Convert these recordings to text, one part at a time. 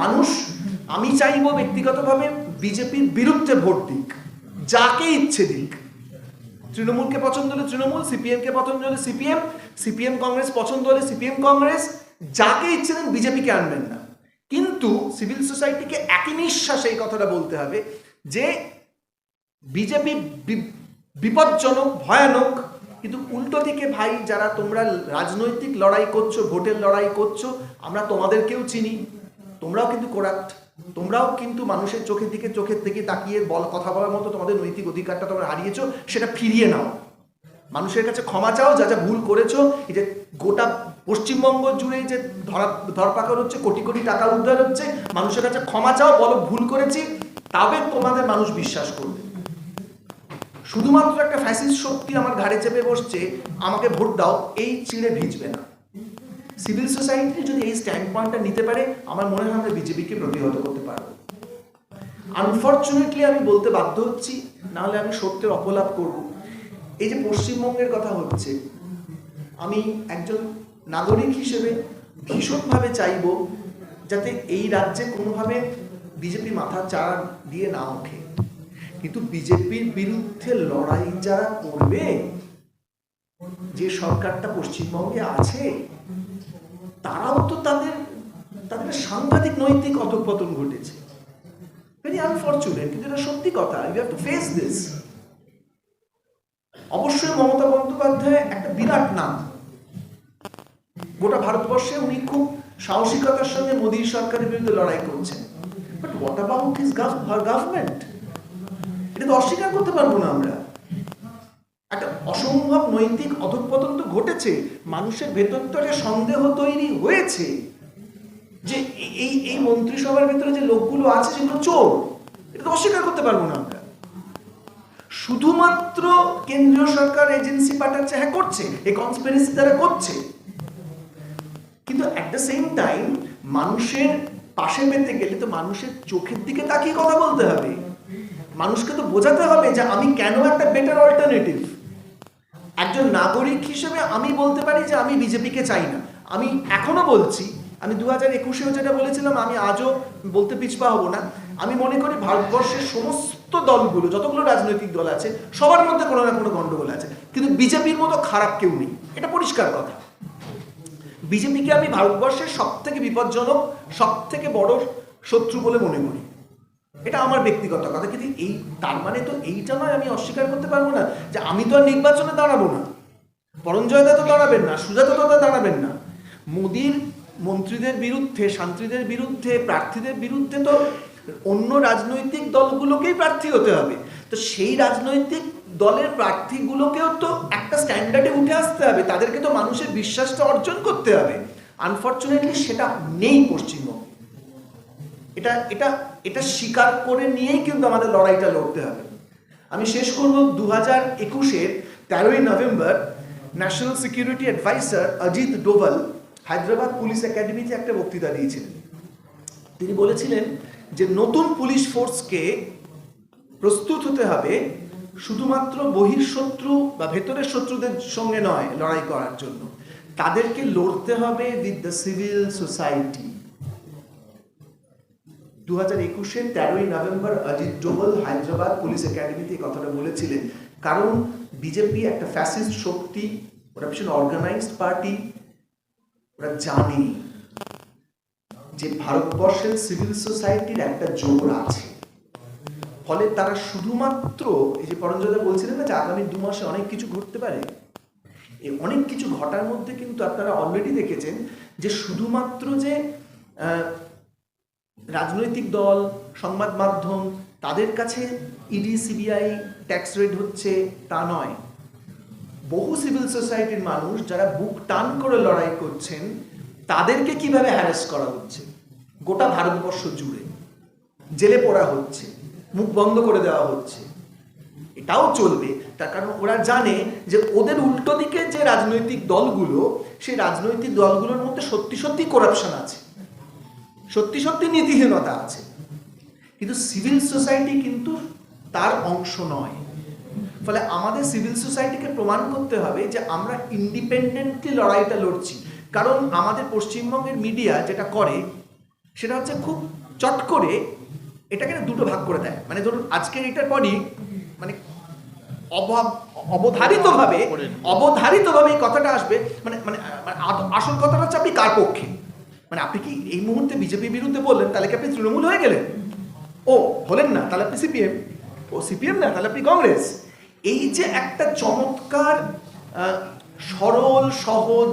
মানুষ, আমি চাইব ব্যক্তিগতভাবে বিজেপির বিরুদ্ধে ভোট দিক, যাকে ইচ্ছে দিক। তৃণমূলকে পছন্দ হলে তৃণমূল, সিপিএমকে পছন্দ হলে সিপিএম সিপিএম কংগ্রেস পছন্দ হলে সিপিএম কংগ্রেস, যাকে ইচ্ছে দেন বিজেপিকে আনবেন না। কিন্তু সিভিল সোসাইটিকে একই নিঃশ্বাসে এই কথাটা বলতে হবে যে বিজেপি বিপজ্জনক, ভয়ানক, কিন্তু উল্টো দিকে ভাই, যারা তোমরা রাজনৈতিক লড়াই করছ, ভোটের লড়াই করছ, আমরা তোমাদেরকেও চিনি। তোমরাও কিন্তু করাপ্ট তোমরাও কিন্তু মানুষের চোখের দিকে চোখের দিকে তাকিয়ে বল, কথা বলার মতো তোমাদের নৈতিক অধিকারটা তোমরা হারিয়েছো, সেটা ফিরিয়ে নাও। মানুষের কাছে ক্ষমা চাও, যা যা ভুল করেছ, এই যে গোটা পশ্চিমবঙ্গ জুড়ে যে ধরা, ধরপাকড় হচ্ছে, কোটি কোটি টাকা উদ্ধার হচ্ছে, মানুষের কাছে ক্ষমা চাও, বলো ভুল করেছি, তবে তোমাদের মানুষ বিশ্বাস করবে। শুধুমাত্র একটা ফ্যাসিস্ট শক্তি আমার ঘাড়ে চেপে বসছে, আমাকে ভোট দাও, এই চিড়ে ভিজবে না। সিভিল সোসাইটি যদি এই স্ট্যান্ড পয়েন্টটা নিতে পারে, আমার মনে হয় আমরা বিজেপিকে প্রতিহত করতে পারব। আনফর্চুনেটলি আমি বলতে বাধ্য হচ্ছি, নাহলে আমি সত্যের অপলাপ করব। এই যে পশ্চিমবঙ্গের কথা হচ্ছে, আমি একজন নাগরিক হিসেবে ভীষণভাবে চাইব যাতে এই রাজ্যে কোনোভাবে বিজেপি মাথা চাড়া দিয়ে না ওঠে। কিন্তু বিজেপির বিরুদ্ধে লড়াই যারা করবে, যে সরকারটা পশ্চিমবঙ্গে আছে তারাও তো তাদের তাদের সাংঘাতিক নৈতিক অধঃপতন ঘটেছে। ভেরি আনফর্চুনেট কিন্তু এটা সত্যি কথা। You have to face this অবশ্যই মমতা বন্দ্যোপাধ্যায় একটা বিরাট নাম। গোটা ভারতবর্ষে উনি খুব সাহসিকতার সঙ্গে মোদী সরকারের বিরুদ্ধে লড়াই করছেন। But what about his government এটা তো অস্বীকার করতে পারব না আমরা। একটা অসম্ভব নৈতিক অধঃপতন তো ঘটেছে। মানুষের ভেতর তো একটা সন্দেহ তৈরি হয়েছে যে এই- এই মন্ত্রিসভার ভেতরে যে লোকগুলো আছে সেগুলো চোর, এটা তো অস্বীকার করতে পারব না আমরা। শুধুমাত্র কেন্দ্রীয় সরকার এজেন্সি পাঠাচ্ছে হ্যাঁ করছে, এই কনস্পিরেসি তারা করছে। কিন্তু অ্যাট দ্য সেম টাইম মানুষের পাশে পেতে গেলে তো মানুষের চোখের দিকে তাকিয়ে কথা বলতে হবে। মানুষকে তো বোঝাতে হবে যে আমি কেন একটা বেটার অল্টারনেটিভ একজন নাগরিক হিসেবে আমি বলতে পারি যে আমি বিজেপিকে চাই না। আমি এখনও বলছি, আমি দু হাজার একুশেও যেটা বলেছিলাম, আমি আজও বলতে পিছপা হব না। আমি মনে করি ভারতবর্ষের সমস্ত দলগুলো, যতগুলো রাজনৈতিক দল আছে, সবার মধ্যে কোনো না কোনো গন্ডগোল আছে। কিন্তু বিজেপির মতো খারাপ কেউ নেই। এটা পরিষ্কার কথা। বিজেপিকে আমি ভারতবর্ষের সব থেকে বিপজ্জনক সব থেকে বড় শত্রু বলে মনে করি। এটা আমার ব্যক্তিগত কথা, কিন্তু এই, তার মানে তো এইটা নয় আমি অস্বীকার করতে পারব না যে আমি তো আর নির্বাচনে দাঁড়াবো না। পরঞ্জয়দা তো দাঁড়াবেন না, সুজাতা তো দাঁড়াবেন না। মোদির মন্ত্রীদের বিরুদ্ধে, শান্তিদের বিরুদ্ধে, প্রার্থীদের বিরুদ্ধে তো অন্য রাজনৈতিক দলগুলোকেই প্রার্থী হতে হবে। তো সেই রাজনৈতিক দলের প্রার্থীগুলোকেও তো একটা স্ট্যান্ডার্ডে উঠে আসতে হবে, তাদেরকে তো মানুষের বিশ্বাসটা অর্জন করতে হবে। আনফর্চুনেটলি সেটা নেই পশ্চিমবঙ্গে। এটা এটা এটা স্বীকার করে নিয়েই কিন্তু আমাদের লড়াইটা লড়তে হবে। আমি শেষ করব দু হাজার একুশের তেরোই November national security adviser Ajit Doval Hyderabad police একাডেমিতে একটা বক্তৃতা দিয়েছিলেন। তিনি বলেছিলেন যে নতুন পুলিশ ফোর্সকে প্রস্তুত হতে হবে শুধুমাত্র বহিঃশত্রু বা ভেতরের শত্রুদের সঙ্গে নয় লড়াই করার জন্য। তাদেরকে লড়তে হবে উইথ দ্য সিভিল সোসাইটি দু হাজার একুশের তেরোই নভেম্বর অজিত ডোভাল হায়দ্রাবাদ পুলিশ একাডেমিতে এই কথাটা বলেছিলেন। কারণ বিজেপি একটা ফ্যাসিস্ট শক্তি, ওরা ভীষণ অর্গানাইজড পার্টি ওরা জানে যে ভারতবর্ষের সিভিল সোসাইটির একটা জোর আছে। ফলে তারা শুধুমাত্র এই যে পরঞ্জদা বলছিলেন না যে আগামী দু মাসে অনেক কিছু ঘটতে পারে, এই অনেক কিছু ঘটার মধ্যে কিন্তু আপনারা অলরেডি দেখেছেন যে শুধুমাত্র যে রাজনৈতিক দল, সংবাদ মাধ্যম, তাদের কাছে ইডি, সিবিআই ট্যাক্স রেট হচ্ছে তা নয়। বহু সিভিল সোসাইটির মানুষ যারা বুক টান করে লড়াই করছেন, তাদেরকে কীভাবে হ্যারাস করা হচ্ছে? গোটা ভারতবর্ষ জুড়ে। জেলে পড়া হচ্ছে, মুখ বন্ধ করে দেওয়া হচ্ছে। এটাও চলবে। তার কারণ ওরা জানে যে ওদের উল্টো দিকে যে রাজনৈতিক দলগুলো, সেই রাজনৈতিক দলগুলোর মধ্যে সত্যি সত্যি করাপশন আছে। সত্যি সত্যি নীতিহীনতা আছে। কিন্তু সিভিল সোসাইটি কিন্তু তার অংশ নয়। ফলে আমাদের সিভিল সোসাইটিকে প্রমাণ করতে হবে যে আমরা ইন্ডিপেন্ডেন্টলি লড়াইটা লড়ছি। কারণ আমাদের পশ্চিমবঙ্গের মিডিয়া যেটা করে সেটা হচ্ছে খুব চট করে এটাকে না দুটো ভাগ করে দেয়। মানে ধরুন আজকের এটার পরই মানে অভাব অবধারিতভাবে অবধারিতভাবে এই কথাটা আসবে। মানে মানে মানে আসল কথাটা হচ্ছে আপনি কার পক্ষে? মানে আপনি কি এই মুহূর্তে বিজেপির বিরুদ্ধে বললেন, তাহলে কি আপনি তৃণমূল হয়ে গেলেন? ও, হলেন না, তাহলে আপনি সিপিএম। ও, সিপিএম না, তাহলে আপনি কংগ্রেস। এই যে একটা চমৎকার সরল, সহজ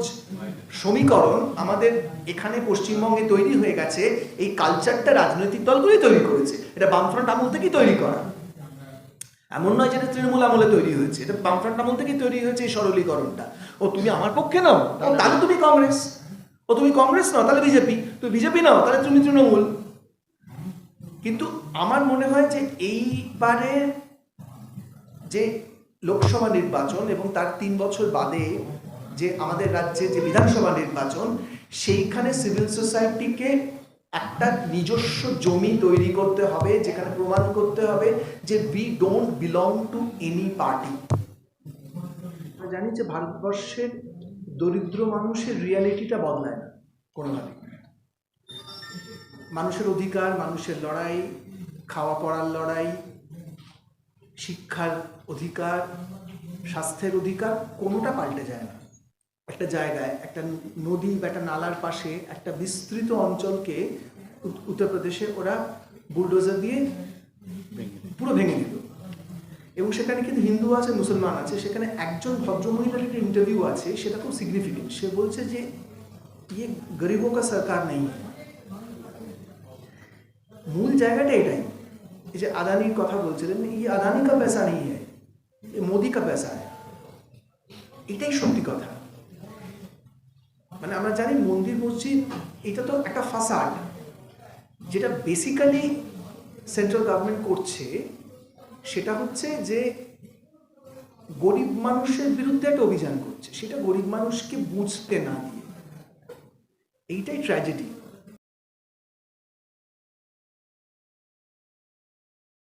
সমীকরণ আমাদের এখানে পশ্চিমবঙ্গে তৈরি হয়ে গেছে, এই কালচারটা রাজনৈতিক দলগুলোই তৈরি করেছে। এটা বামফ্রন্ট আমল থেকেই তৈরি করা। এমন নয় যেটা তৃণমূল আমলে তৈরি হয়েছে, এটা বামফ্রন্ট আমল থেকেই তৈরি হয়েছে এই সরলীকরণটা। ও, তুমি আমার পক্ষে নাও, তাহলে তুমি কংগ্রেস। ও তুমি কংগ্রেস নাও, তাহলে বিজেপি। তুমি বিজেপি নাও, তাহলে তুমি তৃণমূল। কিন্তু আমার মনে হয় যে এইবারে যে লোকসভা নির্বাচন এবং তার তিন বছর বাদে যে আমাদের রাজ্যে যে বিধানসভা নির্বাচন, সেইখানে সিভিল সোসাইটিকে একটা নিজস্ব জমি তৈরি করতে হবে, যেখানে প্রমাণ করতে হবে যে we don't belong to any party জানি যে ভারতবর্ষের দরিদ্র মানুষের রিয়ালিটিটা বদলায় না কোনোভাবে মানুষের অধিকার মানুষের লড়াই খাওয়া পড়ার লড়াই শিক্ষার অধিকার স্বাস্থ্যের অধিকার কোনোটা পাল্টে যায় না। একটা জায়গায় একটা নদী বা একটা নালার পাশে একটা বিস্তৃত অঞ্চলকে উত- উত্তরপ্রদেশে ওরা বুলডোজার দিয়ে পুরো ভেঙে দিল। এবং সেখানে কিন্তু হিন্দু আছে, মুসলমান আছে, সেখানে একজন ভদ্রমহিলার একটা ইন্টারভিউ আছে, সেটা খুব সিগনিফিকেন্ট সে বলছে যে ইয়ে গরিবও কা সরকার নেই মূল জায়গাটা এটাই। এই যে আদানির কথা বলছিলেন এই আদানি কা পয়সা নেই হ্যাঁ এ মোদি কা পয়সা হ্যাঁ এটাই সত্যি কথা। মানে আমরা জানি মন্দির, মসজিদ, এটা তো একটা ফাসাড যেটা বেসিক্যালি সেন্ট্রাল গভর্নমেন্ট করছে সেটা হচ্ছে যে গরিব মানুষের বিরুদ্ধে একটা অভিযান করছে। সেটা গরিব মানুষকে বুঝতে না দিয়ে। এইটাই ট্র্যাজেডি